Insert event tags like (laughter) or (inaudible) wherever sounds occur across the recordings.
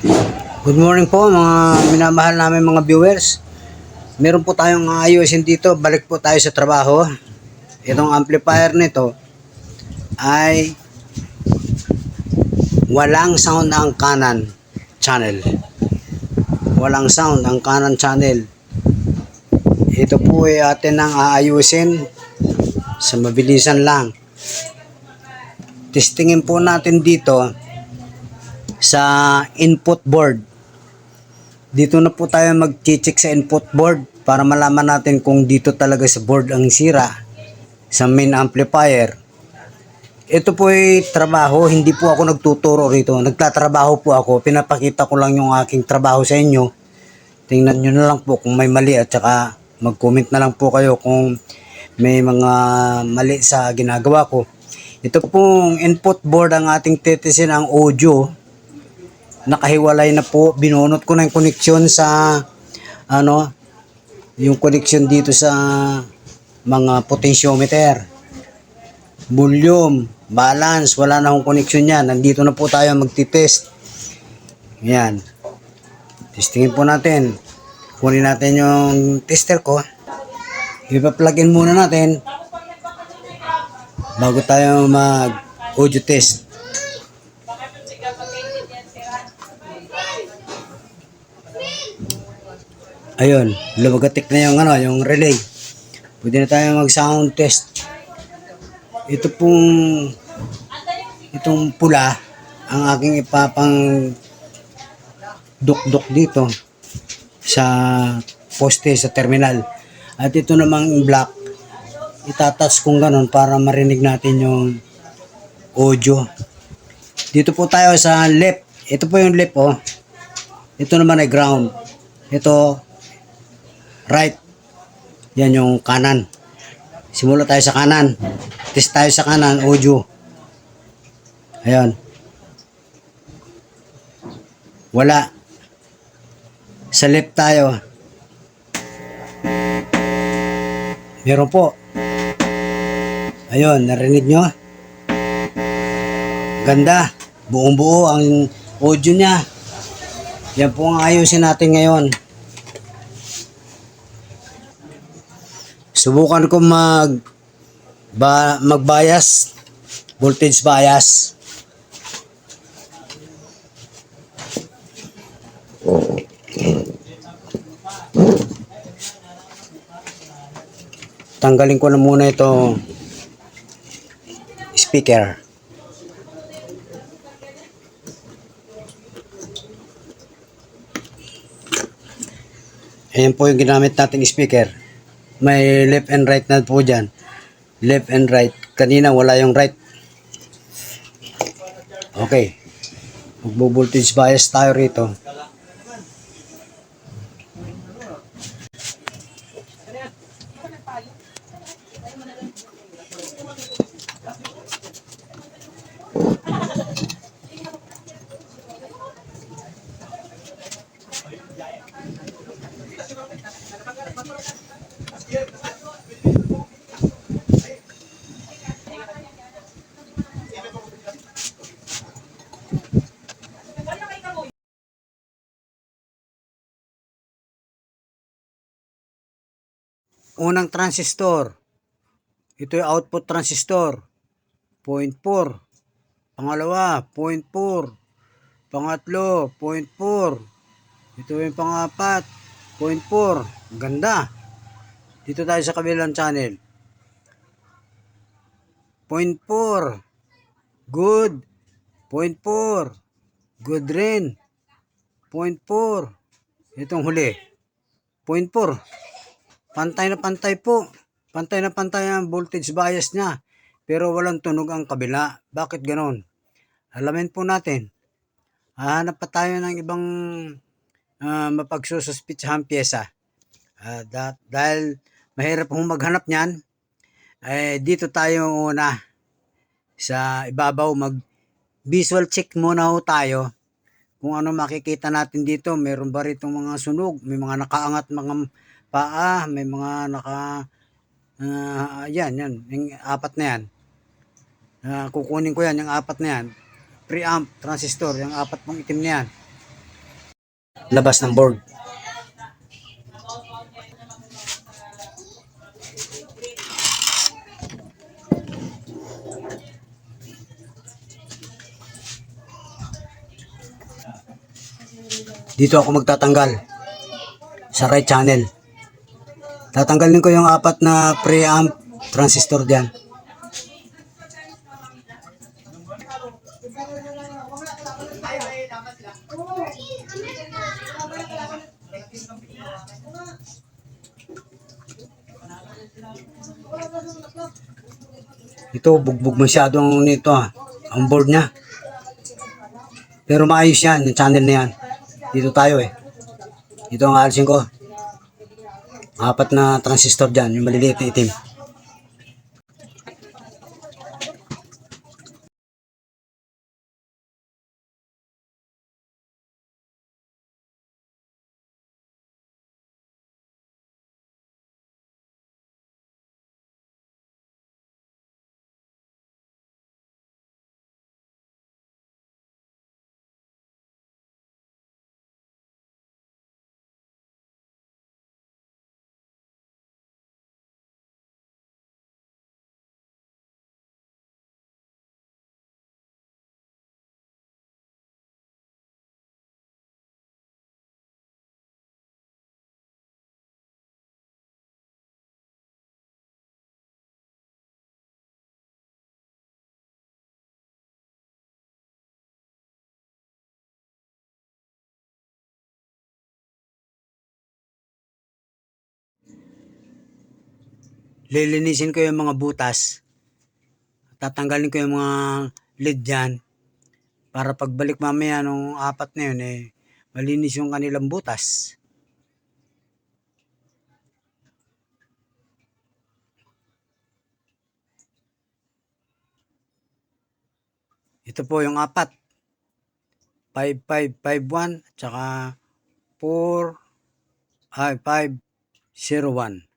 Good morning po mga minamahal namin mga viewers. Meron po tayong ayusin dito. Balik po tayo sa trabaho. Itong amplifier nito ay walang sound ang kanan channel. Walang sound ang kanan channel. Ito po ay atin ang aayusin sa mabilisan lang. Testingin po natin dito sa input board. Dito na po tayo mag-check sa input board para malaman natin kung dito talaga sa board ang sira sa main amplifier. Ito po ay trabaho, hindi po ako nagtuturo rito. Nagtatrabaho po ako, pinapakita ko lang yung aking trabaho sa inyo. Tingnan nyo na lang po kung may mali at saka mag-comment na lang po kayo kung may mga mali sa ginagawa ko. Ito pong input board ang ating titisin ang audio nakahiwalay na po. Binunot ko na yung connection sa ano, yung connection dito sa mga potentiometer. Volume, balance, wala na akong connection yan. Nandito na po tayo magtitest. Yan. Testingin po natin. Kunin natin yung tester ko. Ipa-plug in muna natin bago tayo mag audio test. Ayun, lumagatik na yung ano, yung relay. Pwede na tayo mag sound test. Ito pong itong pula ang aking ipapang duk-duk dito sa poste sa terminal. At ito namang black itatas kung ganon para marinig natin yung audio. Dito po tayo sa left. Ito po yung left oh. Ito naman ay ground. Ito right. Yan yung kanan. Simula tayo sa kanan. Test tayo sa kanan, audio. Ayan. Wala. Sa left tayo. Meron po. Ayun, narinig nyo? Ganda. Buong buo ang audio niya. Yan po ang ayusin natin ngayon. Subukan ko mag ba, magbias voltage bias. Tanggalin ko na muna ito speaker. Ayan po yung ginamit nating speaker. May left and right na po dyan. Left and right. Kanina wala yung right. Okay. Magbo-voltage bias tayo rito. Unang transistor. Ito yung output transistor. 0.4. Pangalawa, 0.4. Pangatlo, 0.4. Ito yung pangapat, 0.4. Ang Ganda. Dito tayo sa kabilang channel. 0.4. Good. 0.4. Good rin. 0.4. Itong huli. 0.4. Pantay na pantay po. Pantay na pantay ang voltage bias niya. Pero walang tunog ang kabila. Bakit ganon? Alamin po natin. Hahanap pa tayo ng ibang uh, mapagsususpitsahang pyesa. Ah, da- dahil mahirap hong maghanap niyan, eh, dito tayo una sa ibabaw mag visual check muna ho tayo kung ano makikita natin dito. Meron ba rito mga sunog? May mga nakaangat mga paa, may mga naka ah, yan, yan, yung apat na yan. Ah, kukunin ko yan, yung apat na yan. Preamp, transistor, yung apat pong itim na yan. labas ng board. Dito ako magtatanggal sa right channel. Tatanggalin ko yung apat na preamp transistor diyan. Ito, bugbog masyado ang nito ah. Ang board niya. Pero maayos yan, yung channel na yan. Dito tayo eh. Ito ang alisin ko. Apat na transistor dyan, yung maliliit na itim. Lilinisin ko yung mga butas. Tatanggalin ko yung mga lid dyan. Para pagbalik mamaya nung apat na yun, eh, malinis yung kanilang butas. Ito po yung apat. 5551 at saka 4 ay 501.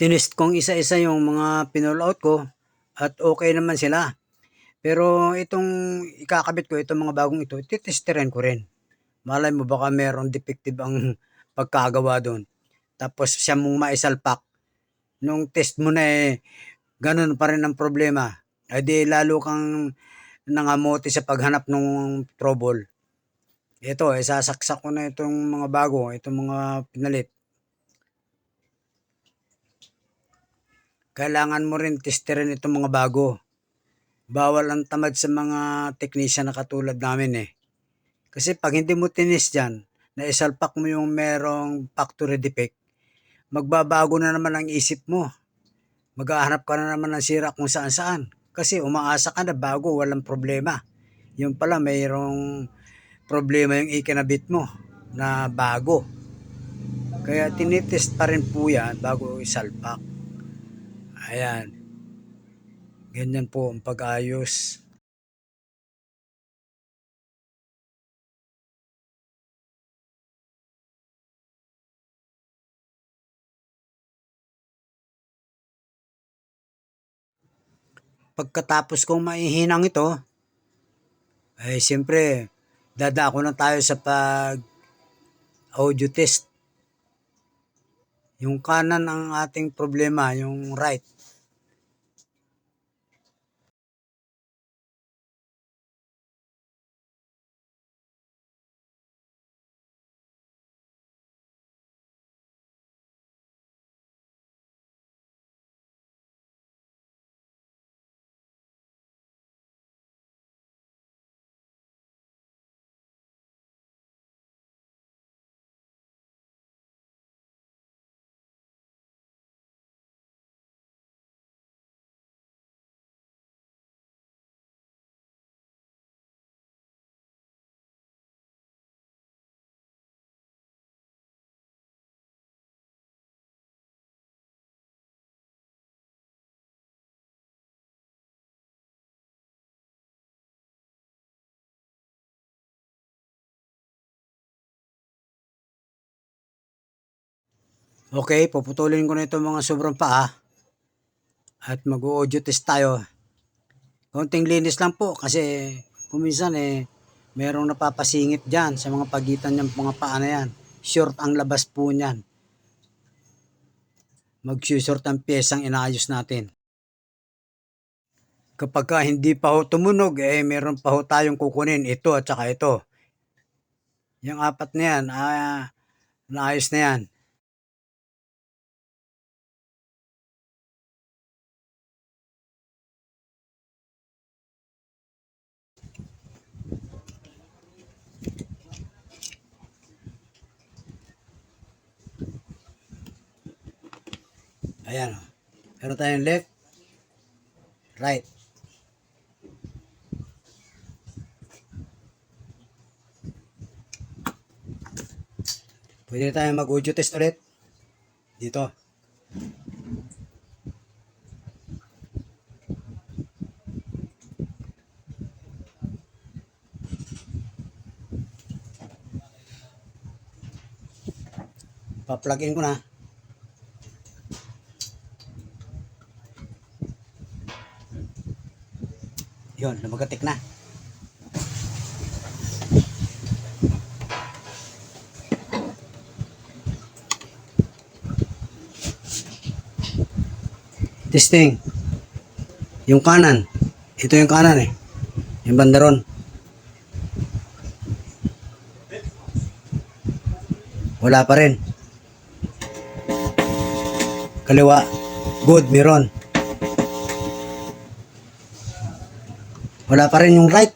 Tinest kong isa-isa yung mga pinull out ko at okay naman sila. Pero itong ikakabit ko, itong mga bagong ito, titestirin ko rin. Malay mo baka meron defective ang (laughs) pagkagawa doon. Tapos siya mong maisalpak. Nung test mo na eh, ganun pa rin ang problema. Ay di lalo kang nangamote sa paghanap ng trouble. Ito, eh, sasaksak ko na itong mga bago, itong mga pinalit. Kailangan mo rin testerin itong mga bago. Bawal ang tamad sa mga technician na katulad namin eh. Kasi pag hindi mo tinis dyan, na isalpak mo yung merong factory defect, magbabago na naman ang isip mo. Maghahanap ka na naman ng sira kung saan saan. Kasi umaasa ka na bago, walang problema. Yung pala mayroong problema yung ikinabit mo na bago. Kaya tinitest pa rin po yan bago isalpak. Ayan. Ganyan po ang pag-ayos. Pagkatapos kong maihinang ito, ay siyempre, dadako na tayo sa pag audio test. Yung kanan ang ating problema, yung right. Okay, puputulin ko na ito mga sobrang paa. At mag-audio test tayo. Konting linis lang po kasi kuminsan eh merong napapasingit dyan sa mga pagitan ng mga paa na yan. Short ang labas po niyan. Magsusort ang piyesang inaayos natin. Kapag ka hindi pa ho tumunog, eh meron pa ho tayong kukunin ito at saka ito. Yung apat na yan, ah, naayos na yan. Ayan. Meron tayong left, right. Pwede na tayo mag-audio test ulit. Dito. Pa-plug in ko na. Yun, lumagatik na. Testing. Yung kanan. Ito yung kanan eh. Yung bandaron. Wala pa rin. Kaliwa. Good, meron. Wala pa rin yung right.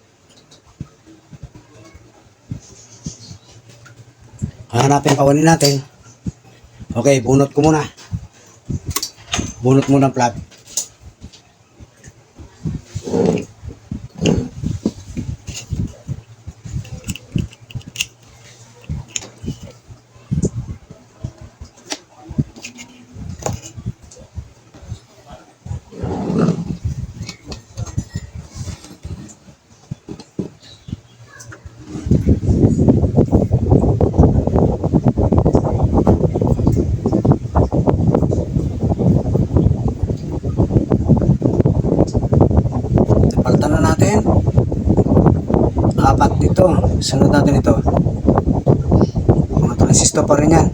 Hanapin kawanin natin. Okay, bunot ko muna. Bunot muna ang plug. Palitan na natin. Apat dito. Sunod natin ito. Mga transistor pa rin yan.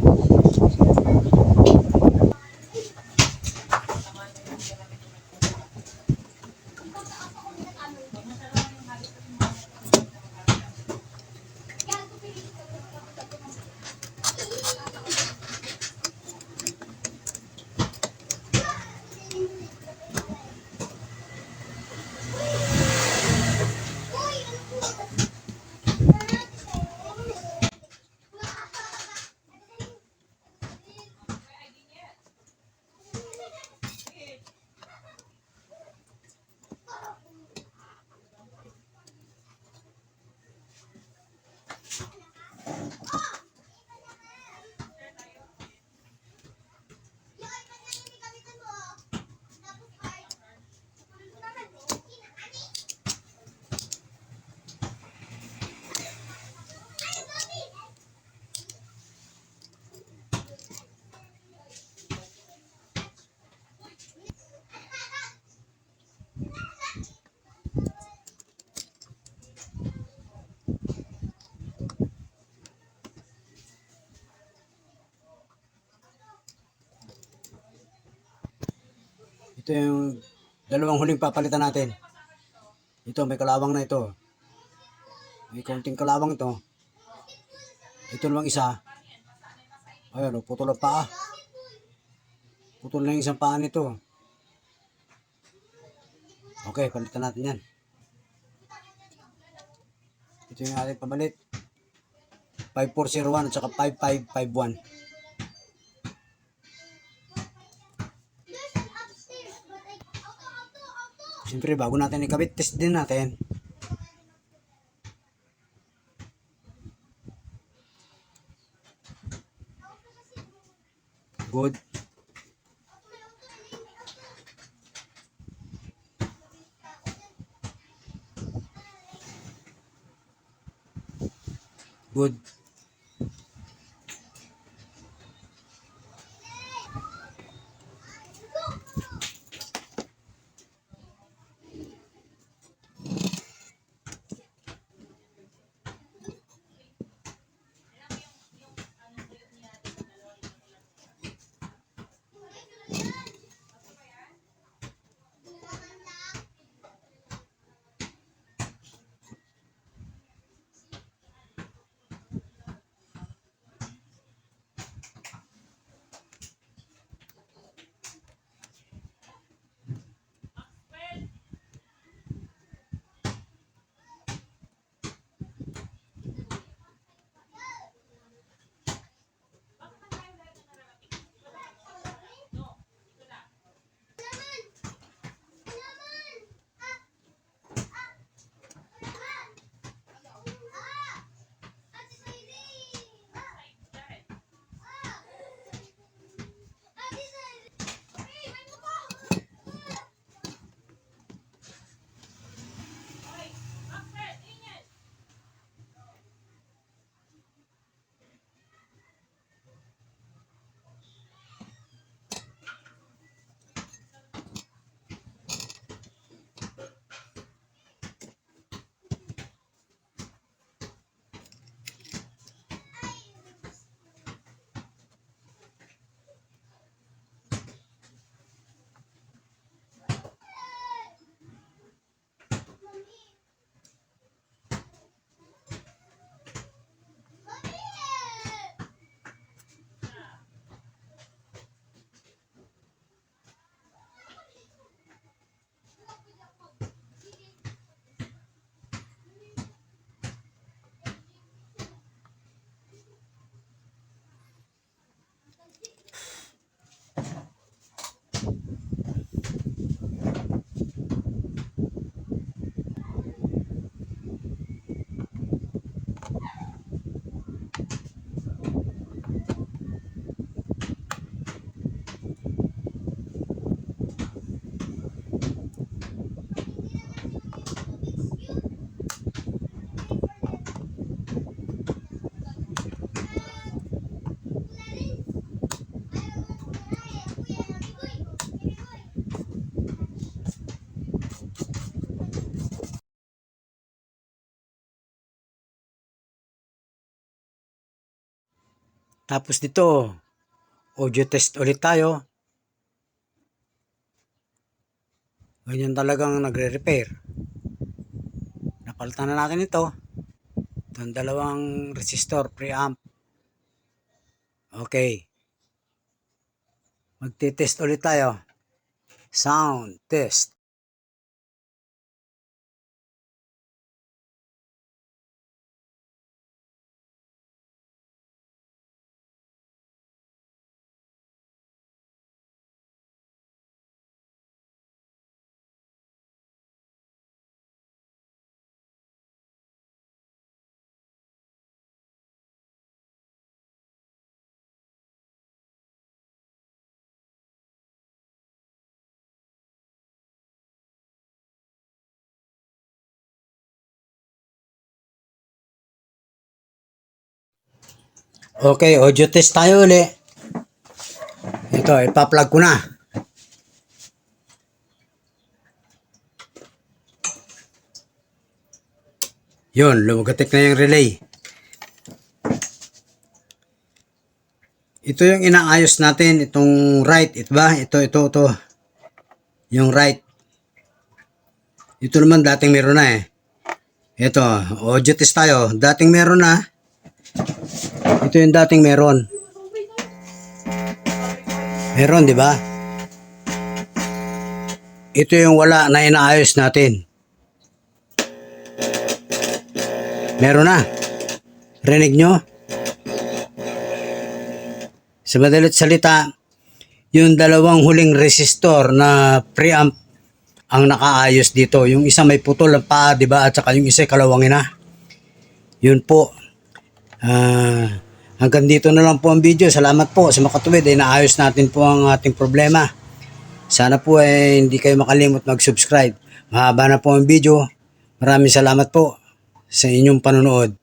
Ito yung dalawang huling papalitan natin. Ito, may kalawang na ito. May konting kalawang ito. Ito namang isa. Ayan, oh, putol ang paa. Putol na yung isang paa nito. Okay, palitan natin yan. Ito yung ating pabalit. 5401 at saka 5551. Siyempre, bago natin ikabit, test din natin. Good. Good. Tapos dito, audio test ulit tayo. Ganyan talagang nagre-repair. Napalitan na natin ito. Itong dalawang resistor, preamp. Okay. Magti-test ulit tayo. Sound test. Okay, audio test tayo uli. Ito, ipa-plug ko na. Yun, lumagatik na yung relay. Ito yung inaayos natin, itong right, ito ba? Ito, ito, ito. Yung right. Ito naman dating meron na eh. Ito, audio test tayo. Dating meron na. Ito yung dating meron. Meron, di ba? Ito yung wala na inaayos natin. Meron na. Rinig nyo? Sa madalit salita, yung dalawang huling resistor na preamp ang nakaayos dito. Yung isa may putol ang paa, di ba? At saka yung isa kalawangin na. Yun po. Ah, hanggang dito na lang po ang video. Salamat po sa makatuwid. Ay naayos natin po ang ating problema. Sana po ay hindi kayo makalimot mag-subscribe. Mahaba na po ang video. Maraming salamat po sa inyong panonood.